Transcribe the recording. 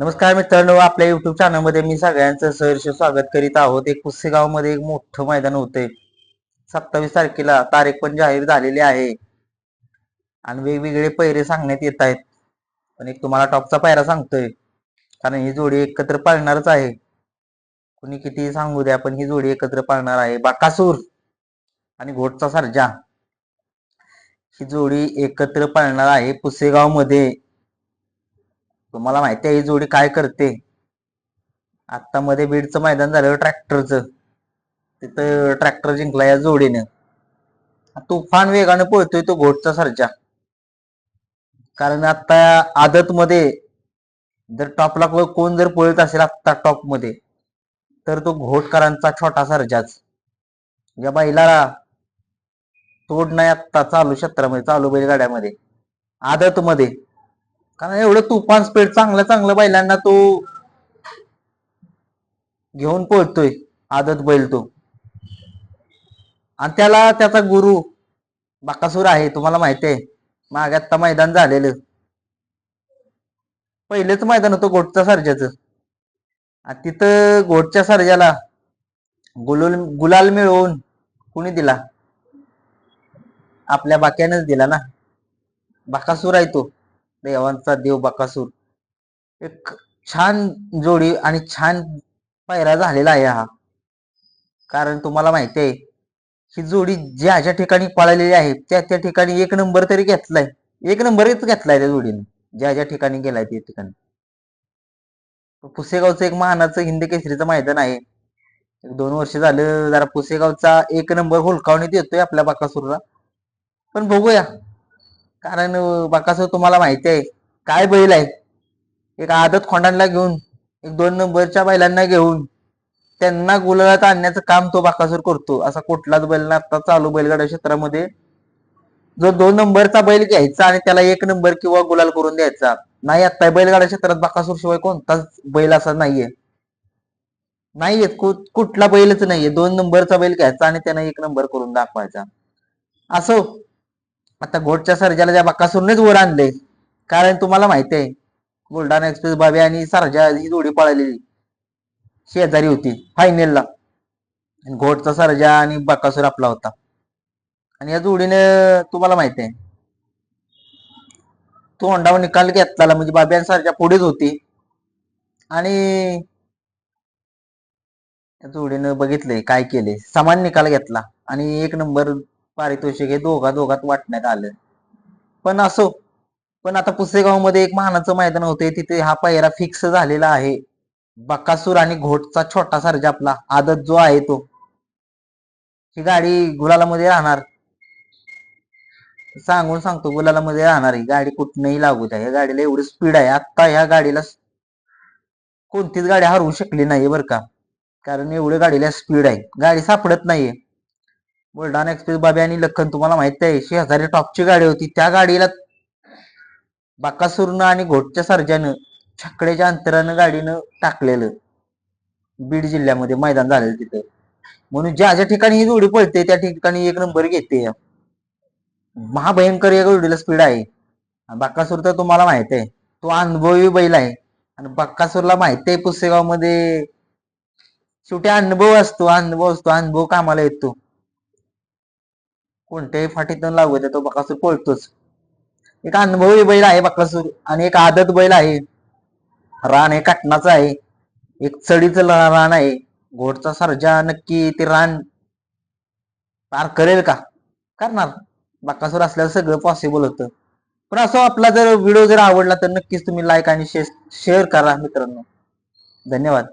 नमस्कार मित्रांनो आपल्या युट्यूब चॅनलमध्ये मी सगळ्यांचं सहर्ष स्वागत करीत आहोत. एक पुस्सेगावमध्ये एक मोठं मैदान होते सत्तावीस तारखेला तारीख पण जाहीर झालेली आहे. आणि वेगवेगळे पैरे सांगण्यात येत आहेत. पण एक तुम्हाला टॉपचा पायरा सांगतोय. कारण ही जोडी एकत्र पाळणारच आहे. कुणी किती सांगू द्या पण ही जोडी एकत्र पाळणार आहे. बाकासूर आणि घोटचा सर्जा. ही जोडी एकत्र पाळणार आहे पुसेगावमध्ये तुम्हाला माहिती आहे ही जोडी काय करते? आता मध्ये बीडचं मैदान झालं ट्रॅक्टरचं. तिथं ट्रॅक्टर जिंकला या जोडीनं. तुफान वेगानं पळतोय तो घोटचा सरजा. कारण आता आदत मध्ये जर टॉपला कोण जर पळत असेल आत्ता टॉपमध्ये तर तो घोटकरांचा छोटा सरजाच. या बैलाला तोड नाही आत्ता चालू क्षेत्रामध्ये चालू बैलगाड्यामध्ये. आदत मध्ये कारण एवढं तुफान स्पीड चांगलं चांगलं बैलांना तो घेऊन पळतोय आदत बैल तो. आणि त्याला त्याचा गुरु बाकासूर आहे तुम्हाला माहिती आहे. मागे आता मैदान झालेलं. पहिलेच मैदान होतं गोटच्या सर्जाचं. आणि तिथं गोटच्या सर्जाला गुलुल गुलाल मिळवून कुणी दिला? आपल्या बाक्यानेच दिला ना. बाकासूर आहे तो. देवांचा देव बकासूर. एक छान जोडी आणि छान पायरा झालेला आहे हा. कारण तुम्हाला माहिती आहे ही जोडी ज्या ज्या ठिकाणी पळालेली आहे त्या त्या ठिकाणी एक नंबर तरी घेतलाय. एक नंबरच घेतलाय त्या जोडीने. ज्या ज्या ठिकाणी गेलाय त्या ठिकाणी. पुसेगावचं एक महानाचं हिंद केसरीचं मैदान आहे. एक दोन वर्ष झालं जरा पुसेगावचा एक नंबर होलकावणीत देतोय आपल्या बाकासूरला. पण बघूया. कारण बाकासूर तुम्हाला माहिती आहे काय बैल आहे एक आदत खोंडांना घेऊन एक दोन नंबरच्या बैलांना घेऊन त्यांना गुलालात आणण्याचं काम तो बाकासूर करतो. असा कुठलाच बैल ना आता चालू बैलगाडा क्षेत्रामध्ये. जो दोन नंबरचा बैल घ्यायचा आणि त्याला एक नंबर किंवा गुलाल करून द्यायचा. नाही आता बैलगाडा क्षेत्रात बाकासूर शिवाय कोणताच बैल असा नाहीये. नाहीये कुठला बैलच नाहीये. दोन नंबरचा बैल घ्यायचा आणि त्यांना एक नंबर करून दाखवायचा. असो आता घोटच्या सर्जाला त्या बकासूरनेच वर आणले. कारण तुम्हाला माहिती आहे बुलढाणा एक्सप्रेस बाबी आणि सरजा ही जोडी पळालेली. शेजारी होती फायनलला घोटचा सरजा आणि बकासूर आपला होता. आणि या जोडीने तुम्हाला माहिती आहे तोंडावर निकाल घेतला म्हणजे बाबी आणि सरजा पुढेच होती. आणि त्या जोडीनं बघितलंय काय केले समान निकाल घेतला. आणि एक नंबर पारितोषिक हे दोघा दोघात वाटण्यात आलं. पण असो पण आता पुसेगावमध्ये एक मानाचं मैदान होते तिथे हा पायरा फिक्स झालेला आहे. बकासूर आणि घोटचा छोटा सर्जा आपला आदत जो आहे तो. ही गाडी गुलाला मध्ये राहणार. सांगून सांगतो गुलाला मध्ये राहणार ही गाडी कुठनंही लागू द्या. या गाडीला एवढी स्पीड आहे आता ह्या गाडीला कोणतीच गाडी हरवू शकली नाही बरं का. कारण एवढी गाडीला स्पीड आहे. गाडी सापडत नाहीये. बुलढाणा एक्सप्रेस बाबी आणि लखन तुम्हाला माहीत आहे शेजारी टॉपची गाडी होती. त्या गाडीला बाकासूरनं आणि घोटच्या सर्जानं छकड्याच्या अंतरानं गाडीनं टाकलेलं. बीड जिल्ह्यामध्ये मैदान झालेलं तिथं. म्हणून ज्या ज्या ठिकाणी ही जोडी पळते त्या ठिकाणी एक नंबर घेते. महाभयंकर या जोडीला स्पीड आहे. बाकासूर तर तुम्हाला माहीत आहे तो अनुभवी बैल आहे. आणि बाकासूरला माहिती आहे पुसेगावमध्ये शेवटी अनुभव असतो अनुभव असतो अनुभव कामाला येतो. कोणत्याही फाटीतून लागू दे तो बकासूर पळतोच. एक अनुभवी बैल आहे बकासूर आणि एक आदत बैल आहे. रान हे काटणाचं आहे. एक चढीचं रान आहे. घोडचा सर्जा नक्की ते रान पार करेल का? करणार. बकासूर असल्यावर सगळं पॉसिबल होतं. पण असं आपला जर व्हिडिओ जर आवडला तर नक्कीच तुम्ही लाईक आणि शेअर करा मित्रांनो. धन्यवाद.